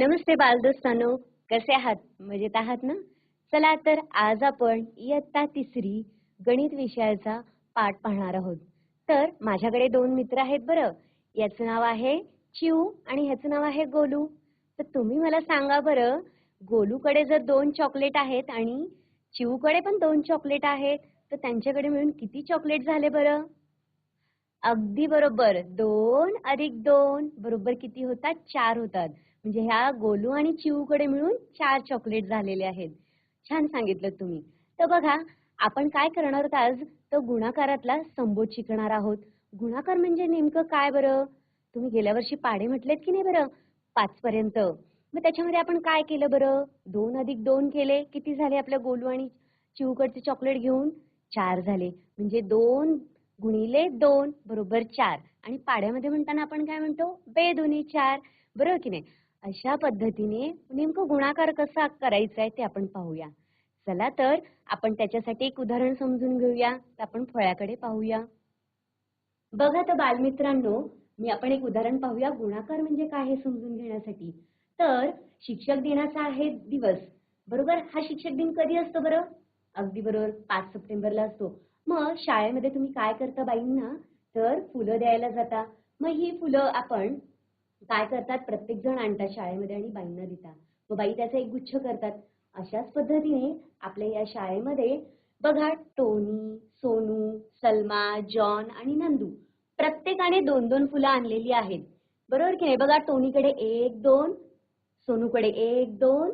नमस्ते बालदोस्तानो कसे आहात? मजेत आहात ना? चला तर आज आपण इयत्ता तिसरी गणित विषयाचा पाठ पाहणार आहोत. तर माझ्याकडे दोन मित्र आहेत बरं. याचं नाव आहे चिऊ आणि ह्याचं नाव आहे गोलू. तर तुम्ही मला सांगा बरं गोलूकडे जर दोन चॉकलेट आहेत आणि चिऊकडे पण दोन चॉकलेट आहेत तर त्यांच्याकडे मिळून किती चॉकलेट झाले बरं? अगदी बरोबर. दोन अधिक दोन बरोबर किती होतात? चार होतात. म्हणजे ह्या गोलू आणि चिऊकडे मिळून चार चॉकलेट झालेले आहेत. छान सांगितलं तुम्ही. तर बघा आपण काय करणार आहोत आज? तर गुणाकारातला संबोध शिकणार आहोत. गुणाकार म्हणजे नेमकं काय बरं? तुम्ही गेल्या वर्षी पाढे म्हटलेत की नाही बरं? पाच पर्यंत. मग त्याच्यामध्ये आपण काय केलं बरं? दोन अधिक दोन केले. किती झाले आपल्या गोलू आणि चिऊकडचे चॉकलेट घेऊन? चार झाले. म्हणजे दोन गुणिले दोन बरोबर चार. आणि पाड्यामध्ये म्हणताना आपण काय म्हणतो? बे दोन्ही चार. बरोबर की नाही? अशा पद्धतीने नेमकं गुणाकार कसा करायचा आहे ते आपण पाहूया. चला तर आपण त्याच्यासाठी एक उदाहरण समजून घेऊया. तर आपण फळ्याकडे पाहूया. बघा तर बालमित्रांनो मी आपण एक उदाहरण पाहूया. गुणाकार म्हणजे काय हे समजून घेण्यासाठी. तर शिक्षक दिनाचा आहे दिवस. बरोबर? हा शिक्षक दिन कधी असतो बरं? अगदी बरोबर. पाच सप्टेंबरला असतो. मग शाळेमध्ये तुम्ही काय करता बाईंना? तर फुलं द्यायला जाता. मग ही फुलं आपण काय करतात? प्रत्येक जण आणतात शाळेमध्ये आणि बाईंना देतात. मग बाई त्याचा एक गुच्छ करतात. अशाच पद्धतीने आपल्या या शाळेमध्ये बघा टोनी सोनू सलमा जॉन आणि नंदू प्रत्येकाने दोन दोन फुलं आणलेली आहेत. बरोबर की नाही? बघा टोनीकडे एक दोन सोनूकडे एक दोन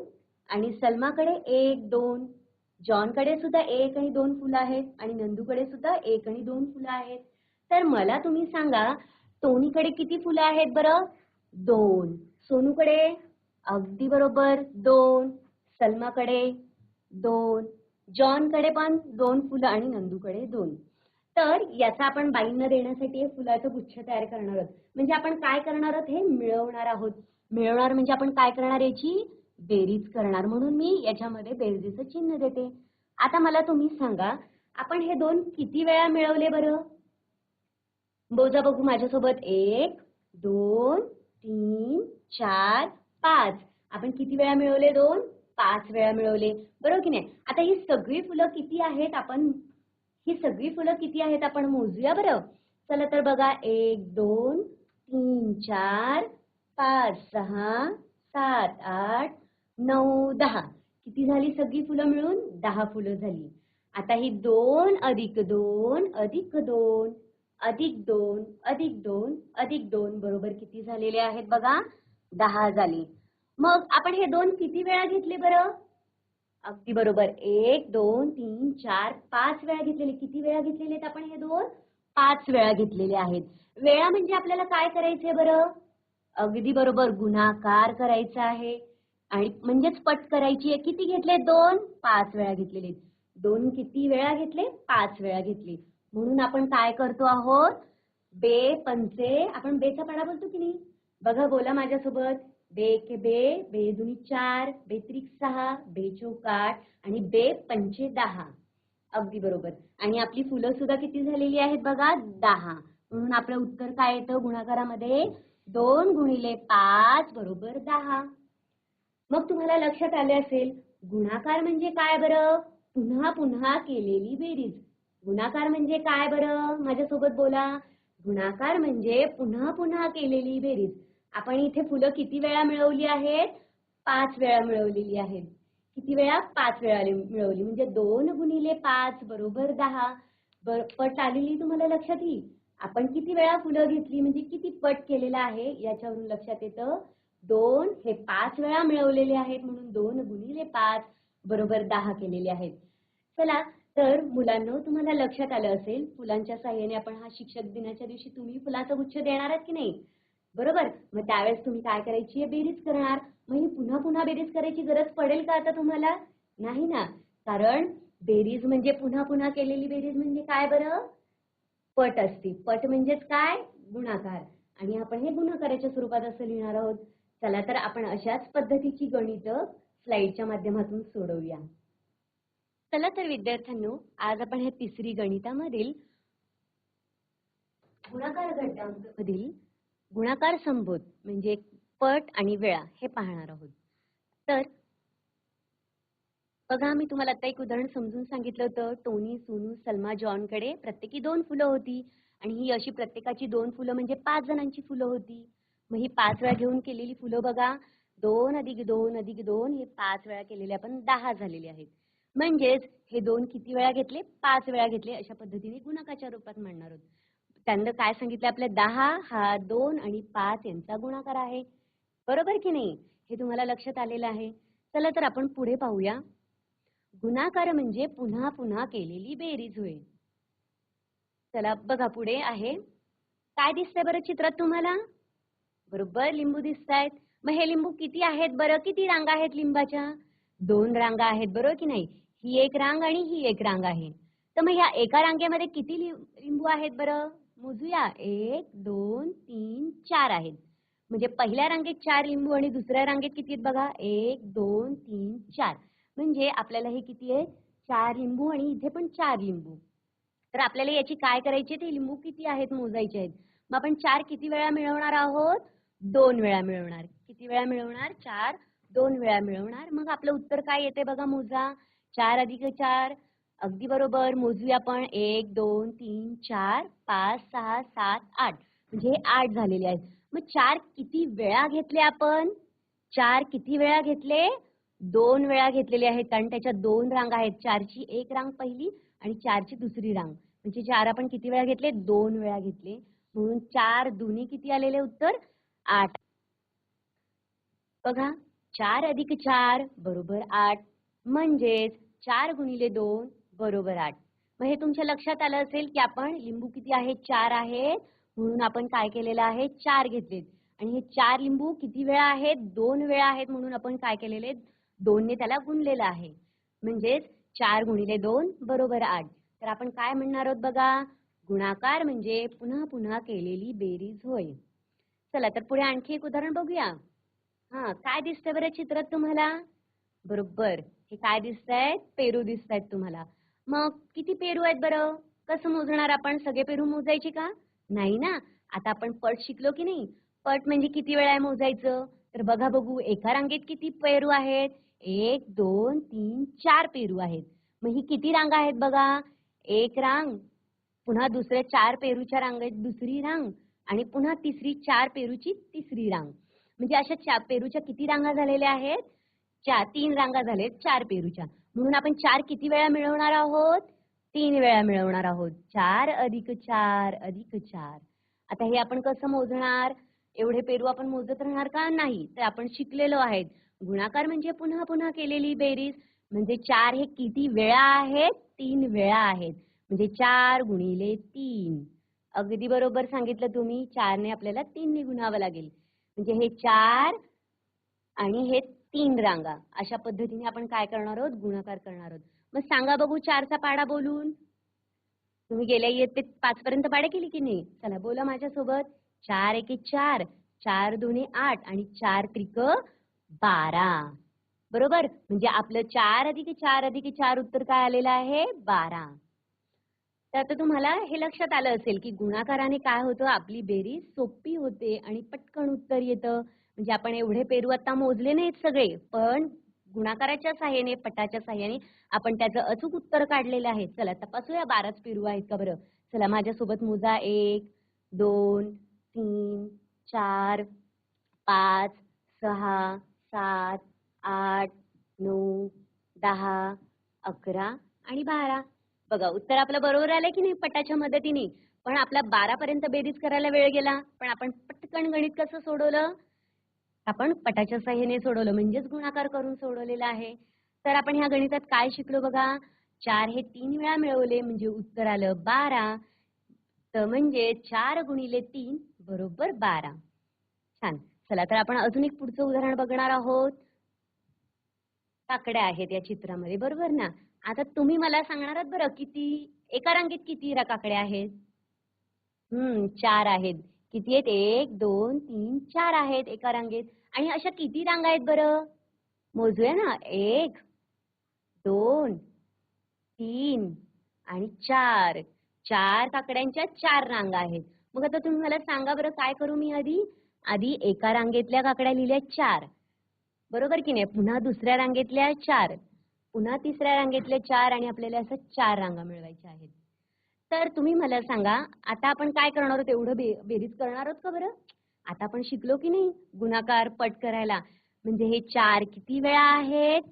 आणि सलमाकडे एक दोन. जॉनकडे सुद्धा एक आणि दोन फुलं आहेत आणि नंदूकडे सुद्धा एक आणि दोन फुलं आहेत. तर मला तुम्ही सांगा टोनीकडे किती फुलं आहेत बरं? दोन. सोनूकडे? अगदी बरोबर दोन. सलमाकडे? दोन. जॉनकडे पण दोन फुलं आणि नंदूकडे दोन. तर याचा आपण बाईंना देण्यासाठी हे फुलाचं गुच्छ तयार करणार आहोत. म्हणजे आपण काय करणार आहोत? हे मिळवणार आहोत. मिळवणार म्हणजे आपण काय करणार? याची बेरीज करणार. म्हणून मी याच्यामध्ये बेरजेचं चिन्ह देते. आता मला तुम्ही सांगा आपण हे दोन किती वेळा मिळवले बरं? बोजा बघू माझ्यासोबत. एक दोन तीन चार पाच. आपण किती वेळा मिळवले? दोन पाच वेळा मिळवले. बरोबर की नाही? आता ही सगळी फुलं किती आहेत आपण? ही सगळी फुलं किती आहेत आपण मोजूया बरं? चला तर बघा. एक दोन तीन चार पाच सहा सात आठ नऊ दहा. किती झाली सगळी फुलं मिळून? दहा फुलं झाली. आता ही दोन अधिक दोन अधिक दोन. अधिक दोन अधिक दोन अधिक दोन बरोबर किती झालेले आहेत बघा? दहा झाले. मग आपण हे दोन किती वेळा घेतले बरं? अगदी बरोबर. एक दोन तीन चार पाच वेळा घेतलेले. किती वेळा घेतलेले आहेत आपण हे दोन? पाच वेळा घेतलेले आहेत. वेळा म्हणजे आपल्याला काय करायचंय बरं? अगदी बरोबर. गुणाकार करायचा आहे. आणि म्हणजेच पट करायची आहे. किती घेतले दोन? पाच वेळा घेतलेले दोन किती वेळा घेतले? पाच वेळा घेतले. म्हणून आपण काय करतो आहोत? बे पंचे आपण बेचा पाडा बोलतो की नाही? बघा बोला माझ्यासोबत. बे के बे बे दुनी चार बे त्रिक सहा बे चौक आठ आणि बे पंचे दहा. अगदी बरोबर. आणि आपली फुलं सुद्धा किती झालेली आहेत बघा? दहा. म्हणून आपलं उत्तर काय येतं गुणाकारामध्ये? दोन गुणिले पाच बरोबर दहा. मग तुम्हाला लक्षात आले असेल गुणाकार म्हणजे काय बरं? पुन्हा पुन्हा केलेली बेरीज. गुणाकार म्हणजे काय बरं? माझ्यासोबत बोला. गुणाकार म्हणजे पुन्हा पुन्हा केलेली बेरीज. आपण इथे फुलं किती वेळा मिळवली आहेत? पाच वेळा मिळवलेली आहेत. किती वेळा? पाच वेळा मिळवली. म्हणजे दोन गुणिले पाच बरोबर दहा. बर पट आलेली तुम्हाला लक्षात येईल? आपण किती वेळा फुलं घेतली? म्हणजे किती पट केलेला आहे? याच्यावरून लक्षात येतं. दोन हे पाच वेळा मिळवलेले आहेत म्हणून दोन गुणिले पाच बरोबर दहा केलेले आहेत. चला तर मुलांना तुम्हाला लक्षात आलं असेल फुलांच्या साह्याने आपण हा शिक्षक दिनाच्या दिवशी तुम्ही फुलाचा गुच्छ देणार आहात की नाही? बरोबर? मग त्यावेळेस तुम्ही काय करायची? बेरीज करणार. मग ही पुन्हा पुन्हा बेरीज करायची गरज पडेल का आता तुम्हाला? नाही ना. कारण बेरीज म्हणजे पुन्हा पुन्हा केलेली बेरीज म्हणजे काय बरं? पट असते. पट म्हणजेच काय? गुणाकार. आणि आपण हे गुणाकाराच्या स्वरूपात असं लिहिणार आहोत. चला तर आपण अशाच पद्धतीची गणित स्लाइडच्या माध्यमातून सोडवूया. चला तर विद्यार्थ्यांनो आज आपण हे तिसरी गणितामधील गुणाकार घटकांमधील गुणाकार संबोध म्हणजे पट आणि वेळा हे पाहणार आहोत. तर बघा मी तुम्हाला आता एक उदाहरण समजून सांगितलं होतं. टोनी सोनू सलमा जॉनकडे प्रत्येकी दोन फुलं होती. आणि ही अशी प्रत्येकाची दोन फुलं म्हणजे पाच जणांची फुलं होती. मग ही पाच वेळा घेऊन केलेली फुलं बघा. दोन अधिक दोन अधिक दोन हे पाच वेळा केलेले आपण दहा झालेले आहेत. म्हणजेच हे दोन किती वेळा घेतले? पाच वेळा घेतले अशा पद्धतीने गुणाकाच्या रूपात म्हणणार आहोत. त्यांना काय सांगितलं आपल्या दहा हा दोन आणि पाच यांचा गुणाकार आहे. बरोबर की नाही? हे तुम्हाला लक्षात आलेलं आहे. चला तर आपण पुढे पाहूया. गुणाकार म्हणजे पुन्हा पुन्हा केलेली बेरीज होय. चला बघा पुढे आहे. काय दिसतंय बरं चित्रात तुम्हाला? बरोबर लिंबू दिसत आहेत मग हे लिंबू किती आहेत बरं? किती रांगा आहेत लिंबाच्या? दोन रांगा आहेत बरोबर की नाही? ही एक रांग आणि ही एक रांग आहे. तर मग ह्या एका रांगेमध्ये किती लिंबू आहेत बरं? मोजूया. एक दोन तीन चार आहेत. म्हणजे पहिल्या रांगेत चार लिंबू आणि दुसऱ्या रांगेत किती आहेत बघा? एक दोन तीन चार. म्हणजे आपल्याला हे किती आहे? चार लिंबू आणि इथे पण चार लिंबू. तर आपल्याला याची काय करायची ते लिंबू किती आहेत? मोजायचे आहेत. मग आपण चार किती वेळा मिळवणार आहोत? दोन वेळा मिळवणार. किती वेळा मिळवणार? चार. दोन वेळा मिळवणार. मग आपलं उत्तर काय येते बघा? मोजा. चार अधिक चार अगदी बरोबर. मोजूया आपण. एक दोन तीन चार पाच सहा सात आठ. म्हणजे हे आठ झालेले आहेत. मग चार किती वेळा घेतले आपण? चार किती वेळा घेतले? दोन वेळा घेतलेले आहेत. कारण त्याच्या दोन रांग आहेत. चारची एक रांग पहिली आणि चारची दुसरी रांग. म्हणजे चार आपण किती वेळा घेतले? दोन वेळा घेतले. म्हणून चार दोन्ही किती आलेले उत्तर? आठ. बघा. चार अधिक चार बरोबर आठ. म्हणजेच चार गुणिले दोन बरोबर आठ. मग हे तुमच्या लक्षात आलं असेल की आपण लिंबू किती आहेत चार आहेत म्हणून आपण काय केलेलं आहे? चार घेतलेत. आणि हे चार लिंबू किती वेळा आहेत? दोन वेळा आहेत म्हणून आपण काय केलेले? दोनने त्याला गुणलेलं आहे. म्हणजेच चार गुणिले दोन बरोबर आठ. तर आपण काय म्हणणार आहोत बघा? गुणाकार म्हणजे पुन्हा पुन्हा केलेली बेरीज होय. चला तर पुढे आणखी एक उदाहरण बघूया. हा काय दिसतंय बरं चित्रात तुम्हाला? बरोबर. हे काय दिसतायत? पेरू दिसतायत तुम्हाला. मग किती पेरू आहेत बरं? कसं मोजणार आपण? सगळे पेरू मोजायचे का? नाही ना. आता आपण पट शिकलो की नाही? पट म्हणजे किती वेळा आहे मोजायचं? तर बघा बघू एका रांगेत किती पेरू आहेत? एक दोन तीन चार पेरू आहेत. मग ही किती रांगा आहेत बघा? एक रांग पुन्हा दुसऱ्या चार पेरूच्या रांगेत दुसरी रांग आणि पुन्हा तिसरी चार पेरूची तिसरी रांग. म्हणजे अशा पेरूच्या किती रांगा झालेल्या आहेत? चार तीन रांगा झालेत चार पेरूच्या. म्हणून आपण चार किती वेळा मिळवणार आहोत? तीन वेळा मिळवणार आहोत. चार अधिक चार अधिक चार. आता हे आपण कसं मोजणार? एवढे पेरू आपण मोजत राहणार का? नाही. तर आपण शिकलेलो आहेत. गुणाकार म्हणजे पुन्हा पुन्हा केलेली बेरीज. म्हणजे चार हे किती वेळा आहेत? तीन वेळा आहेत. म्हणजे चार गुणिले तीन. अगदी बरोबर सांगितलं तुम्ही. चारने आपल्याला तीनने गुणावं लागेल. म्हणजे हे चार आणि हे तीन रांगा. अशा पद्धतीने आपण काय करणार आहोत? गुणाकार करणार आहोत. मग सांगा बघू चारचा पाडा बोलून. तुम्ही गेल्या इयत्तेत पाच पर्यंत पाडे केली की नाही? चला बोला माझ्यासोबत. चार एके चार चार दोन्ही आठ आणि चार त्रिक बारा. बरोबर? म्हणजे आपलं चार अधिक चार अधिक चार उत्तर काय आलेलं आहे? बारा. तर आता तुम्हाला हे लक्षात आलं असेल की गुणाकाराने काय होतं? आपली बेरीज सोपी होते आणि पटकन उत्तर येतं. म्हणजे आपण एवढे पेरू आता मोजले नाहीत सगळे पण गुणाकाराच्या साह्याने पटाच्या साह्याने आपण त्याचं अचूक उत्तर काढलेलं आहे. चला तपासूया बाराच पेरू आहेत का बरं? चला माझ्यासोबत मोजा. एक दोन तीन चार पाच सहा सात आठ नऊ दहा अकरा आणि बारा. बघा उत्तर आपलं बरोबर आलं की नाही पटाच्या मदतीने? पण आपला बारा पर्यंत बेरीज करायला वेळ गेला. पण आपण पटकन गणित कसं सोडवलं? आपण पटाच्या साह्याने सोडवलं म्हणजेच गुणाकार करून सोडवलेलं आहे. तर आपण ह्या गणितात काय शिकलो बघा? चार हे तीन वेळा मिळवले म्हणजे उत्तर आलं बारा. तर म्हणजे चार गुणिले तीन बरोबर बारा. छान. चला तर आपण अजून एक पुढचं उदाहरण बघणार आहोत. काकड्या आहेत या चित्रामध्ये बरोबर ना? आता तुम्ही मला सांगणार आहात बरं किती एका रांगेत किती रा काकड्या आहेत? हम्म चार आहेत. किती आहेत? एक दोन तीन चार आहेत एका रांगेत. आणि अशा किती रांगा आहेत बरं? मोजूया ना. एक दोन तीन आणि चार. चार काकड्यांच्या चार रांगा आहेत. मग आता तुम्ही मला सांगा बरं काय करू मी आधी? आधी एका रांगेतल्या काकड्या लिहिल्या चार. बरोबर की नाही? पुन्हा दुसऱ्या रांगेतल्या चार. पुन्हा तिसऱ्या रांगेतल्या चार आणि आपल्याला असं चार रांगा मिळवायच्या आहेत. तर तुम्ही मला सांगा आता आपण काय करणार आहोत? एवढं बे बेरीज करणार आहोत का बरं? आता आपण शिकलो की नाही? गुणाकार पट करायला. म्हणजे हे चार किती वेळा आहेत?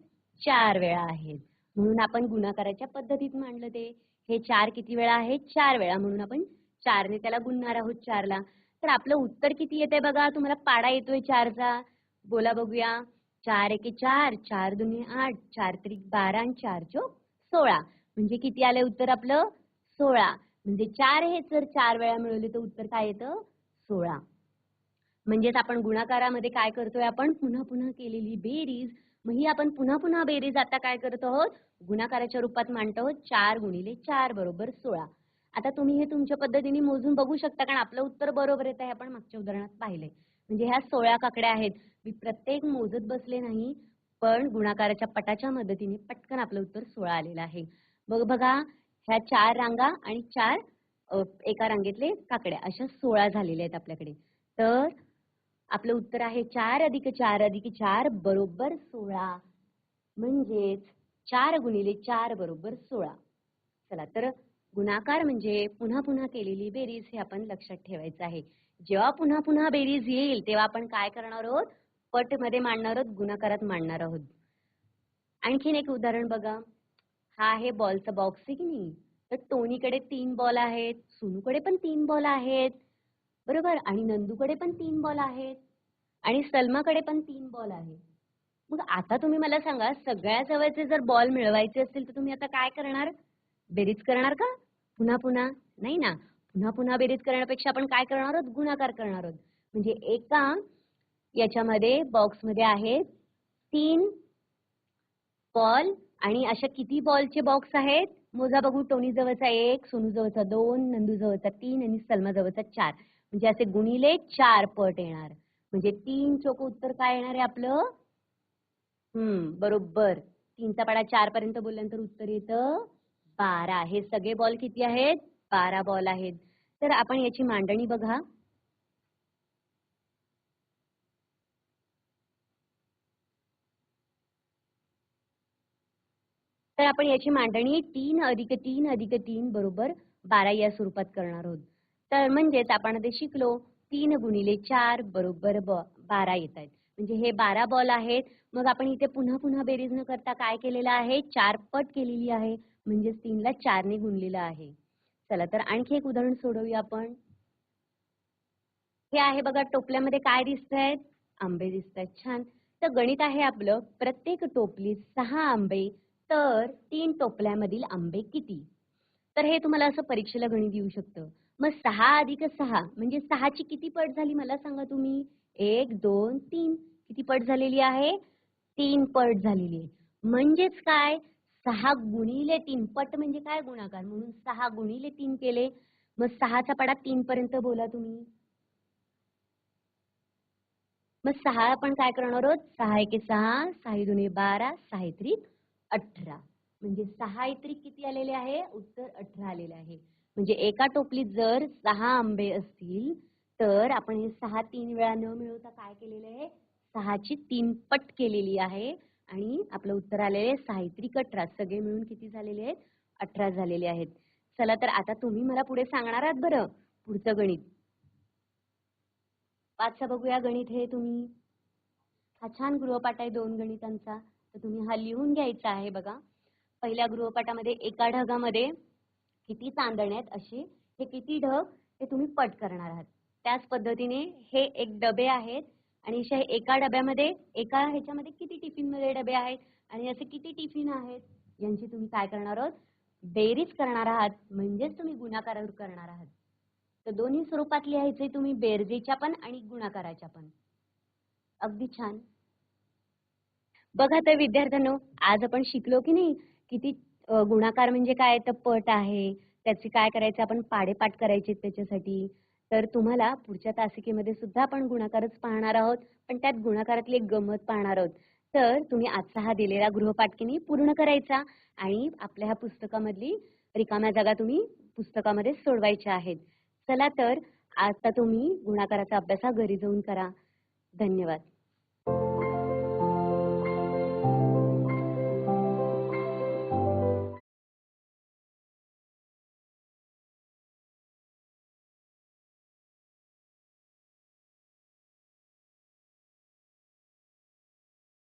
चार वेळा आहेत. म्हणून आपण गुणाकाराच्या पद्धतीत मांडलं ते. हे चार किती वेळा आहेत? चार वेळा. म्हणून आपण चारने त्याला गुणणार आहोत चारला. तर आपलं उत्तर किती येते बघा? तुम्हाला पाडा येतोय चारचा. बोला बघूया. चार एके चार चार दुने आठ चार त्रिक बारा आणि चार चो सोळा. म्हणजे किती आलंय उत्तर आपलं? सोळा. म्हणजे चार हे जर चार वेळा मिळवले तर उत्तर काय येतं? सोळा. म्हणजेच आपण गुणाकारामध्ये काय करतोय? आपण पुन्हा पुन्हा केलेली बेरीज. मग ही आपण पुन्हा पुन्हा बेरीज आता काय करत आहोत? गुणाकाराच्या रूपात मांडतो आहोत. चार गुणिले चार बरोबर सोळा. आता तुम्ही हे तुमच्या पद्धतीने मोजून बघू शकता कारण आपलं उत्तर बरोबर येत आहे आपण मागच्या उदाहरणात पाहिलंय. म्हणजे ह्या सोळा काकड्या आहेत. मी प्रत्येक मोजत बसले नाही पण गुणाकाराच्या पटाच्या मदतीने पटकन आपलं उत्तर सोळा आलेलं आहे. बघ बघा ह्या चार रांगा आणि चार एका रांगेतले काकड्या अशा सोळा झालेल्या आहेत आपल्याकडे. तर आपलं उत्तर आहे चार अधिक चार अधिक चार बरोबर सोळा. म्हणजेच चार गुणिले चार बरोबर सोळा. चला तर गुणाकार म्हणजे पुन्हा पुन्हा केलेली बेरीज हे आपण लक्षात ठेवायचं आहे. जेव्हा पुन्हा पुन्हा बेरीज येईल तेव्हा आपण काय करणार आहोत? पटमध्ये मांडणार आहोत गुणाकारात मांडणार आहोत. आणखीन एक उदाहरण बघा. हा आहे बॉलचा बॉक्स आहे की नाही? तर टोनीकडे तीन बॉल आहेत सुनूकडे पण तीन बॉल आहेत. बरोबर? आणि नंदूकडे पण तीन बॉल आहेत. आणि सलमाकडे पण तीन बॉल आहेत. मग आता तुम्ही मला सांगा सगळ्या जवळचे जर बॉल मिळवायचे असतील तर तुम्ही आता काय करणार? बेरीज करणार का? पुन्हा पुन्हा? नाही ना. पुन्हा पुन्हा बेरीज करण्यापेक्षा आपण काय करणार आहोत? गुणाकार करणार आहोत. म्हणजे एका याच्यामध्ये बॉक्समध्ये आहेत तीन बॉल आणि अशा किती बॉलचे बॉक्स आहेत? मोजा बघू. टोनी जवळचा एक सोनू जवळचा दोन नंदू जवळचा तीन आणि सलमा जवळचा चार. म्हणजे असे गुणिले चार पट येणार. म्हणजे तीन चोक उत्तर काय येणार आहे आपलं? हम्म बरोबर. तीनचा पाडा चार पर्यंत बोलल्यानंतर उत्तर येतं बारा. हे सगळे बॉल किती आहेत? बारा बॉल आहेत. तर आपण याची मांडणी बघा. तर आपण याची मांडणी तीन अधिक तीन अधिक तीन बरोबर बारा या स्वरूपात करणार आहोत. तर म्हणजेच आपण ते शिकलो तीन गुणिले चार बरोबर ब बारा येत आहेत. म्हणजे हे बारा बॉल आहेत. मग आपण इथे पुन्हा पुन्हा बेरीज न करता काय केलेलं आहे? चार पट केलेली आहे. म्हणजेच तीनला चारने गुणलेलं आहे. चला तर आणखी एक उदाहरण सोडवूया आपण. हे आहे बघा टोपल्यामध्ये काय दिसत आहेत आंबे दिसत आहेत छान. तर गणित आहे आपलं प्रत्येक टोपलीत सहा आंबे तर तीन टोपल्यामधील आंबे किती? तर हे तुम्हाला असं परीक्षेला गणित येऊ शकतं. मग सहा अधिक सहा म्हणजे सहाची किती पट झाली मला सांगा तुम्ही? एक दोन तीन. किती पट झालेली आहे? तीन पट झालेली आहे. म्हणजेच काय? सहा गुणिले तीन. पट म्हणजे काय गुणाकार? म्हणून सहा गुणिले तीन केले. मग सहाचा पडा तीन पर्यंत बोला तुम्ही. मग सहा आपण काय करणार आहोत? सहा एके सहा सहा दोन्ही बारा सहा त्रिक अठरा. म्हणजे सहा त्रिक किती आलेले आहे? उत्तर अठरा आलेले आहे. म्हणजे एका टोपलीत जर सहा आंबे असतील तर आपण हे सहा तीन वेळा न मिळवता काय केलेलं आहे? सहाची तीन पट केलेली आहे आणि आपलं उत्तर आलेले आहे साहित्रिक अठरा सगळे मिळून किती झालेले आहेत? अठरा झालेले आहेत. चला तर आता तुम्ही मला पुढे सांगणार आहात बरं पुढचं गणित. पाचचा बघूया गणित हे तुम्ही. हा छान गृहपाठ आहे दोन गणितांचा. तर तुम्ही हा लिहून घ्यायचा आहे बघा. पहिल्या गृहपाठामध्ये एका ढगामध्ये किती चांदणे आहेत अशी हे किती ढग हे तुम्ही पट करणार आहात. त्याच पद्धतीने हे एक डबे आहेत आणि अशा एका डब्यामध्ये एका ह्याच्यामध्ये किती टिफिनमध्ये डबे आहेत आणि असे किती टिफिन आहेत यांची तुम्ही काय करणार आहोत? बेरीज करणार आहात म्हणजेच तुम्ही गुणाकार करणार आहात. तर दोन्ही स्वरूपात लिहायचे तुम्ही बेरजेच्या पण आणि गुणाकाराच्या पण. अगदी छान. बघा तर विद्यार्थ्यांनो आज आपण शिकलो की नाही किती गुणाकार म्हणजे काय? तर पट आहे. त्याचे काय करायचे? आपण पाडेपाठ करायचे त्याच्यासाठी. तर तुम्हाला पुढच्या तासिकेमध्ये सुद्धा आपण गुणाकारच पाहणार आहोत. पण त्यात गुणाकारातली एक गंमत पाहणार आहोत. तर तुम्ही आजचा हा दिलेला गृहपाठकिनी पूर्ण करायचा आणि आपल्या ह्या पुस्तकामधली रिकाम्या जागा तुम्ही पुस्तकामध्ये सोडवायच्या आहेत. चला तर आता तुम्ही गुणाकाराचा अभ्यास हा घरी जाऊन करा. धन्यवाद.